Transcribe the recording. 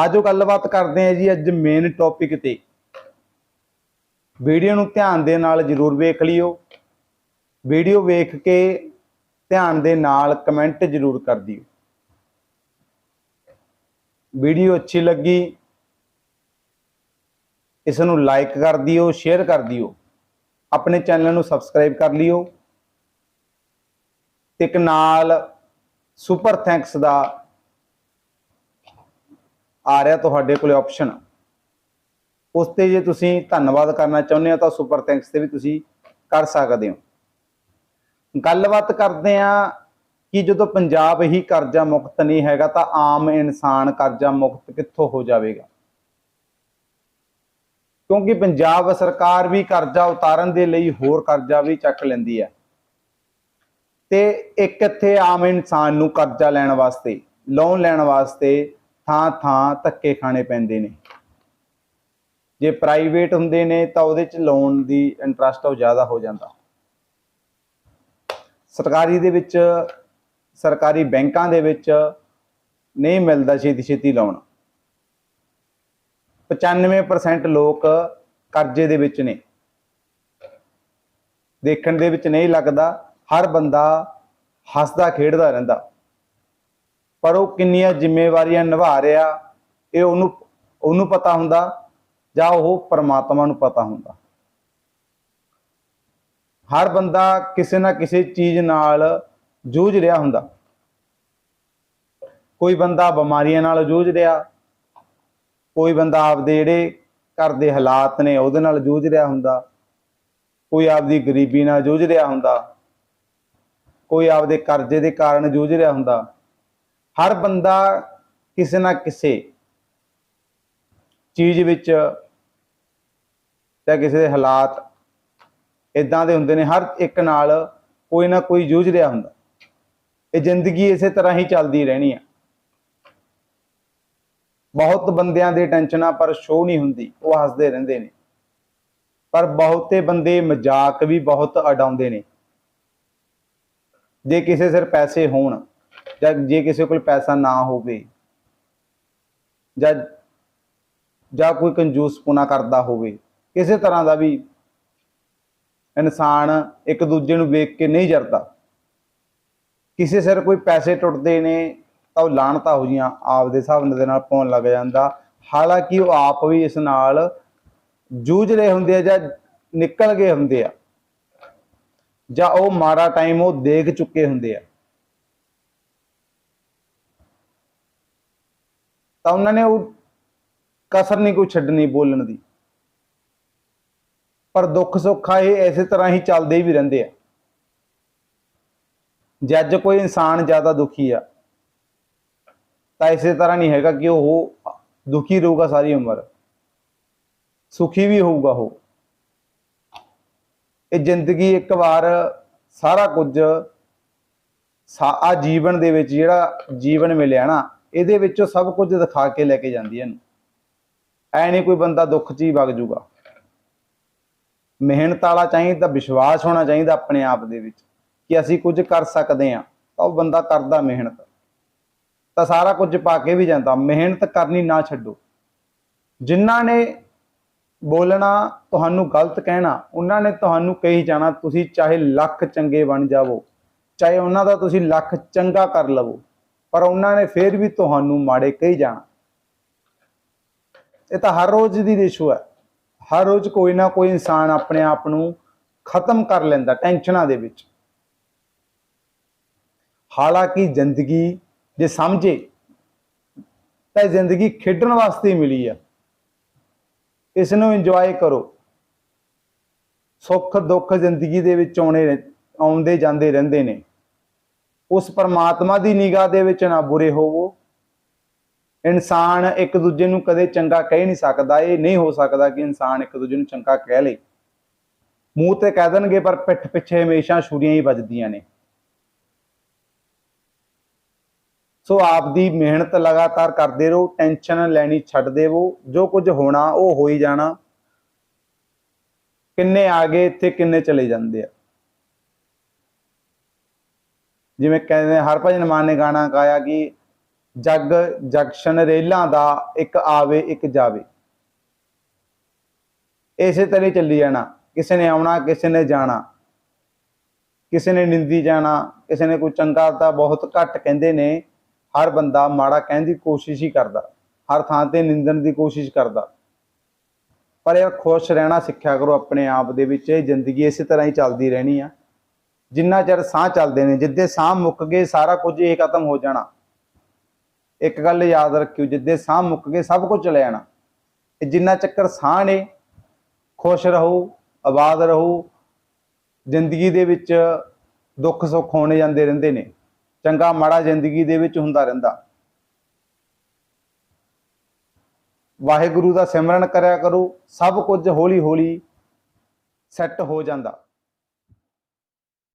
ਆਜੋ ਗੱਲਬਾਤ ਕਰਦੇ ਹਾਂ ਜੀ ਅੱਜ ਮੇਨ ਟੌਪਿਕ ਤੇ। ਵੀਡੀਓ ਨੂੰ ਧਿਆਨ ਦੇ ਨਾਲ ਜਰੂਰ ਵੇਖ ਲਿਓ। ਵੀਡੀਓ ਵੇਖ ਕੇ ਧਿਆਨ ਦੇ ਨਾਲ ਕਮੈਂਟ ਜਰੂਰ ਕਰ ਦਿਓ। ਵੀਡੀਓ ਅੱਛੀ ਲੱਗੀ ਇਸ ਨੂੰ ਲਾਈਕ ਕਰ ਦਿਓ ਸ਼ੇਅਰ ਕਰ ਦਿਓ। ਆਪਣੇ ਚੈਨਲ ਨੂੰ ਸਬਸਕ੍ਰਾਈਬ ਕਰ ਲਿਓ। ਤੇ ਇੱਕ ਨਾਲ ਸੁਪਰ ਥੈਂਕਸ ਦਾ ਆ ਰਿਹਾ ਤੁਹਾਡੇ ਕੋਲੇ ਆਪਸ਼ਨ ਉਸ ਤੇ ਜੇ ਤੁਸੀਂ ਧੰਨਵਾਦ ਕਰਨਾ ਚਾਹੁੰਦੇ ਹੋ ਤਾਂ ਸੁਪਰ ਥੈਂਕਸ ਤੇ ਵੀ ਤੁਸੀਂ ਕਰ ਸਕਦੇ ਹੋ। ਗੱਲਬਾਤ ਕਰਦੇ ਆ ਕਿ ਜਦੋਂ ਪੰਜਾਬ ਹੀ ਕਰਜ਼ਾ ਮੁਕਤ ਨਹੀਂ ਹੈਗਾ ਤਾਂ ਆਮ ਇਨਸਾਨ ਕਰਜ਼ਾ ਮੁਕਤ ਕਿੱਥੋਂ ਹੋ ਜਾਵੇਗਾ? ਕਿਉਂਕਿ ਪੰਜਾਬ ਸਰਕਾਰ ਵੀ ਕਰਜ਼ਾ ਉਤਾਰਨ ਦੇ ਲਈ ਹੋਰ ਕਰਜ਼ਾ ਵੀ ਚੱਕ ਲੈਂਦੀ ਹੈ। ਤੇ ਇੱਕ ਇੱਥੇ ਆਮ ਇਨਸਾਨ ਨੂੰ ਕਰਜ਼ਾ ਲੈਣ ਵਾਸਤੇ ਲੋਨ ਲੈਣ ਵਾਸਤੇ ਥਾਂ ਥਾਂ ਧੱਕੇ ਖਾਣੇ ਪੈਂਦੇ ਨੇ। ਜੇ ਪ੍ਰਾਈਵੇਟ ਹੁੰਦੇ ਨੇ ਤਾਂ ਉਹਦੇ ਚ ਲੋਨ ਦੀ ਇੰਟਰਸਟ ਉਹ ਜ਼ਿਆਦਾ ਹੋ ਜਾਂਦਾ। ਸਰਕਾਰੀ ਦੇ ਵਿੱਚ, ਸਰਕਾਰੀ ਬੈਂਕਾਂ ਦੇ ਵਿੱਚ ਨਹੀਂ ਮਿਲਦਾ ਛੇਤੀ ਛੇਤੀ ਲੋਨ 95% ਲੋਕ ਕਰਜ਼ੇ ਦੇ ਵਿੱਚ ਨੇ। ਦੇਖਣ ਦੇ ਵਿੱਚ ਨਹੀਂ ਲੱਗਦਾ, ਹਰ ਬੰਦਾ ਹੱਸਦਾ ਖੇਡਦਾ ਰਹਿੰਦਾ। ਪਰ ਉਹ ਕਿੰਨੀਆਂ ਜ਼ਿੰਮੇਵਾਰੀਆਂ ਨਿਭਾ ਰਿਹਾ, ਇਹ ਉਹਨੂੰ ਉਹਨੂੰ ਪਤਾ ਹੁੰਦਾ ਜਾਂ ਉਹ ਪਰਮਾਤਮਾ ਨੂੰ ਪਤਾ ਹੁੰਦਾ। ਹਰ ਬੰਦਾ ਕਿਸੇ ਨਾ ਕਿਸੇ ਚੀਜ਼ ਨਾਲ ਜੂਝ ਰਿਹਾ ਹੁੰਦਾ। ਕੋਈ ਬੰਦਾ ਬਿਮਾਰੀਆਂ ਨਾਲ ਜੂਝ ਰਿਹਾ, ਕੋਈ ਬੰਦਾ ਆਪਦੇ ਜਿਹੜੇ ਘਰ ਦੇ ਹਾਲਾਤ ਨੇ ਉਹਦੇ ਨਾਲ ਜੂਝ ਰਿਹਾ ਹੁੰਦਾ, ਕੋਈ ਆਪਦੀ ਗਰੀਬੀ ਨਾਲ ਜੂਝ ਰਿਹਾ ਹੁੰਦਾ, ਕੋਈ ਆਪਦੇ ਕਰਜ਼ੇ ਦੇ ਕਾਰਨ ਜੂਝ ਰਿਹਾ ਹੁੰਦਾ। ਹਰ ਬੰਦਾ ਕਿਸੇ ਨਾ ਕਿਸੇ ਚੀਜ਼ ਵਿੱਚ ਜਾਂ ਕਿਸੇ ਦੇ ਹਾਲਾਤ ਇਦਾਂ ਦੇ ਹੁੰਦੇ ਨੇ, ਹਰ ਇੱਕ ਨਾਲ ਕੋਈ ਨਾ ਕੋਈ ਜੂਝ ਰਿਹਾ ਹੁੰਦਾ। ਇਹ ਜ਼ਿੰਦਗੀ ਇਸੇ ਤਰ੍ਹਾਂ ਹੀ ਚੱਲਦੀ ਰਹਿਣੀ ਆ। ਬਹੁਤ ਬੰਦਿਆਂ ਦੇ ਟੈਨਸ਼ਨਾਂ ਪਰ ਸ਼ੋਅ ਨਹੀਂ ਹੁੰਦੀ, ਉਹ ਹੱਸਦੇ ਰਹਿੰਦੇ ਨੇ। ਪਰ ਬਹੁਤੇ ਬੰਦੇ ਮਜ਼ਾਕ ਵੀ ਬਹੁਤ ਅਡਾਉਂਦੇ ਨੇ। ਜੇ ਕਿਸੇ ਸਿਰ ਪੈਸੇ ਹੋਣ ਜਾਂ ਜੇ ਕਿਸੇ ਕੋਲ ਪੈਸਾ ਨਾ ਹੋਵੇ, ਜਾਂ ਜਾਂ ਕੋਈ ਕੰਜੂਸਪੁਣਾ ਕਰਦਾ ਹੋਵੇ, ਕਿਸੇ ਤਰ੍ਹਾਂ ਦਾ ਵੀ ਇਨਸਾਨ ਇੱਕ ਦੂਜੇ ਨੂੰ ਵੇਖ ਕੇ ਨਹੀਂ ਜਰਦਾ। ਕਿਸੇ ਸਿਰ ਕੋਈ ਪੈਸੇ ਟੁੱਟਦੇ ਨੇ, ਤਾਂ ਉਹ ਲਾਣਤਾ ਹੋ ਜੀਆਂ, ਆਪਦੇ ਹਿਸਾਬ ਦੇ ਨਾਲ ਪਾਉਣ ਲੱਗ ਜਾਂਦਾ। ਹਾਲਾਂਕਿ ਉਹ ਆਪ ਵੀ ਇਸ ਨਾਲ ਜੂਝ ਰਹੇ ਹੁੰਦੇ ਆ ਜਾਂ ਨਿਕਲ ਗਏ ਹੁੰਦੇ ਆ, ਜਾਂ ਉਹ ਮਾੜਾ ਟਾਈਮ ਉਹ ਦੇਖ ਚੁੱਕੇ ਹੁੰਦੇ ਆ। ਤਾਂ ਉਹਨਾਂ ਨੇ ਉਹ ਕਸਰ ਨਹੀਂ ਕੋਈ ਛੱਡਣੀ ਬੋਲਣ ਦੀ। ਪਰ ਦੁੱਖ ਸੁੱਖ ਇਹ ਐਸੇ ਤਰ੍ਹਾਂ ਹੀ ਚੱਲਦੇ ਵੀ ਰਹਿੰਦੇ ਆ। ਜੇ ਕੋਈ ਇਨਸਾਨ ਜ਼ਿਆਦਾ ਦੁਖੀ ਆ, ਤਾਂ ਇਸੇ ਤਰ੍ਹਾਂ ਨਹੀਂ ਹੈਗਾ ਕਿ ਉਹ ਦੁਖੀ ਰਹੂਗਾ ਸਾਰੀ ਉਮਰ। ਸੁਖੀ ਵੀ ਹੋਊਗਾ ਉਹ। ਇਹ ਜ਼ਿੰਦਗੀ ਇੱਕ ਵਾਰ ਸਾਰਾ ਕੁਝ ਆ ਜੀਵਨ ਦੇ ਵਿੱਚ ਜਿਹੜਾ ਜੀਵਨ ਮਿਲਿਆ ਨਾ ਇਹਦੇ ਵਿੱਚੋਂ ਸਭ ਕੁਝ ਦਿਖਾ ਕੇ ਲੈ ਕੇ ਜਾਂਦੀ ਹੈ ਇਹਨੂੰ। ਐ ਨਹੀਂ ਕੋਈ ਬੰਦਾ ਦੁੱਖ 'ਚ ਹੀ ਵਗ ਜੂਗਾ। ਮਿਹਨਤ ਵਾਲਾ ਚਾਹੀਦਾ, ਵਿਸ਼ਵਾਸ ਹੋਣਾ ਚਾਹੀਦਾ ਆਪਣੇ ਆਪ ਦੇ ਵਿੱਚ ਕਿ ਅਸੀਂ ਕੁਝ ਕਰ ਸਕਦੇ ਹਾਂ, ਤਾਂ ਉਹ ਬੰਦਾ ਕਰਦਾ ਮਿਹਨਤ। ਤਾਂ ਸਾਰਾ ਕੁਝ ਪਾ ਕੇ ਵੀ ਜਾਂਦਾ। ਮਿਹਨਤ ਕਰਨੀ ਨਾ ਛੱਡੋ। ਜਿਨ੍ਹਾਂ ਨੇ ਬੋਲਣਾ, ਤੁਹਾਨੂੰ ਗਲਤ ਕਹਿਣਾ, ਉਹਨਾਂ ਨੇ ਤੁਹਾਨੂੰ ਕਹੀ ਜਾਣਾ, ਤੁਸੀਂ ਚਾਹੇ ਲੱਖ ਚੰਗੇ ਬਣ ਜਾਵੋ, ਚਾਹੇ ਉਹਨਾਂ ਦਾ ਤੁਸੀਂ ਲੱਖ ਚੰਗਾ ਕਰ ਲਵੋ। ਪਰ ਉਹਨਾਂ ਨੇ ਫੇਰ ਵੀ ਤੁਹਾਨੂੰ ਮਾੜੇ ਕਹੀ ਜਾਣਾ। ਇਹ ਤਾਂ ਹਰ ਰੋਜ਼ ਦੀ ਰੇਸ਼ੋ ਹੈ। ਹਰ ਰੋਜ਼ ਕੋਈ ਨਾ ਕੋਈ ਇਨਸਾਨ ਆਪਣੇ ਆਪ ਨੂੰ ਖਤਮ ਕਰ ਲੈਂਦਾ ਟੈਨਸ਼ਨਾਂ ਦੇ ਵਿੱਚ। ਹਾਲਾਂਕਿ ਜ਼ਿੰਦਗੀ ਜੇ ਸਮਝੇ, ਤਾਂ ਜ਼ਿੰਦਗੀ ਖੇਡਣ ਵਾਸਤੇ ਮਿਲੀ ਆ। ਇਸ ਨੂੰ ਇੰਜੋਏ ਕਰੋ। ਸੁੱਖ ਦੁੱਖ ਜ਼ਿੰਦਗੀ ਦੇ ਵਿੱਚ ਆਉਣੇ ਆਉਂਦੇ ਜਾਂਦੇ ਰਹਿੰਦੇ ਨੇ। ਉਸ ਪਰਮਾਤਮਾ ਦੀ ਨਿਗਾਹ ਦੇ ਵਿੱਚ ਨਾ ਬੁਰੇ ਹੋਵੋ। ਇਨਸਾਨ ਇੱਕ ਦੂਜੇ ਨੂੰ ਕਦੇ ਚੰਗਾ ਕਹਿ ਨਹੀਂ ਸਕਦਾ। ਇਹ ਨਹੀਂ ਹੋ ਸਕਦਾ ਕਿ ਇਨਸਾਨ ਇੱਕ ਦੂਜੇ ਨੂੰ ਚੰਗਾ ਕਹਿ ਲੇ। ਮੂੰਹ ਤੇ ਕਹਿ ਦੇਣਗੇ, ਪਰ ਪਿੱਠ ਪਿੱਛੇ ਹਮੇਸ਼ਾ ਛੁਰੀਆਂ ਹੀ ਵੱਜਦੀਆਂ ਨੇ। ਸੋ ਆਪ ਦੀ ਮਿਹਨਤ ਲਗਾਤਾਰ ਕਰਦੇ ਰਹੋ, ਟੈਨਸ਼ਨ ਲੈਣੀ ਛੱਡ ਦੇਵੋ। ਜੋ ਕੁਝ ਹੋਣਾ, ਉਹ ਹੋ ਹੀ ਜਾਣਾ। ਕਿੰਨੇ ਆ ਗਏ, ਇੱਥੇ ਕਿੰਨੇ ਚਲੇ ਜਾਂਦੇ ਆ। ਜਿਵੇਂ ਕਹਿੰਦੇ ਨੇ, ਹਰਭਜਨ ਮਾਨ ਨੇ ਗਾਣਾ ਗਾਇਆ ਕਿ ਜੱਗ ਜੰਕਸ਼ਨ ਰੇਲਾਂ ਦਾ ਇੱਕ ਆਵੇ ਇੱਕ ਜਾਵੇ। ਇਸੇ ਤਰ੍ਹਾਂ ਹੀ ਚੱਲੀ ਜਾਣਾ। ਕਿਸੇ ਨੇ ਆਉਣਾ ਕਿਸੇ ਨੇ ਜਾਣਾ। ਕਿਸੇ ਨੇ ਨਿੰਦੀ ਜਾਣਾ ਕਿਸੇ ਨੇ ਕੋਈ ਚੰਗਾ ਤਾਂ ਬਹੁਤ ਘੱਟ ਕਹਿੰਦੇ ਨੇ। ਹਰ ਬੰਦਾ ਮਾੜਾ ਕਹਿਣ ਦੀ ਕੋਸ਼ਿਸ਼ ਹੀ ਕਰਦਾ। ਹਰ ਥਾਂ ਤੇ ਨਿੰਦਣ ਦੀ ਕੋਸ਼ਿਸ਼ ਕਰਦਾ। ਪਰ ਯਾਰ ਖੁਸ਼ ਰਹਿਣਾ ਸਿੱਖਿਆ ਕਰੋ ਆਪਣੇ ਆਪ ਦੇ ਵਿੱਚ। ਇਹ ਜ਼ਿੰਦਗੀ ਇਸੇ ਤਰ੍ਹਾਂ ਹੀ ਚੱਲਦੀ ਰਹਿਣੀ ਆ। ਜਿੰਨਾ ਚਿਰ ਸਾਹ ਚੱਲਦੇ ਨੇ, ਜਿੱਦੇ ਸਾਹ ਮੁੱਕ ਗਏ, ਸਾਰਾ ਕੁਝ ਇਹ ਖਤਮ ਹੋ ਜਾਣਾ। ਇੱਕ ਗੱਲ ਯਾਦ ਰੱਖਿਓ, ਜਿੱਦੇ ਸਾਹ ਮੁੱਕ ਗਏ, ਸਭ ਕੁਝ ਚਲੇ ਜਾਣਾ। ਜਿੰਨਾ ਚੱਕਰ ਸਾਹ ਨੇ, ਖੁਸ਼ ਰਹੋ, ਆਬਾਦ ਰਹੋ, ਜ਼ਿੰਦਗੀ ਦੇ ਵਿੱਚ ਦੁੱਖ ਸੁੱਖ ਹੋਣੇ ਜਾਂਦੇ ਰਹਿੰਦੇ ਨੇ। ਚੰਗਾ, ਮਾੜਾ ਜ਼ਿੰਦਗੀ ਦੇ ਵਿੱਚ ਹੁੰਦਾ ਰਹਿੰਦਾ। ਵਾਹਿਗੁਰੂ ਦਾ ਸਿਮਰਨ ਕਰਿਆ ਕਰੋ, ਸਭ ਕੁਝ ਹੌਲੀ ਹੌਲੀ ਸੈੱਟ ਹੋ ਜਾਂਦਾ।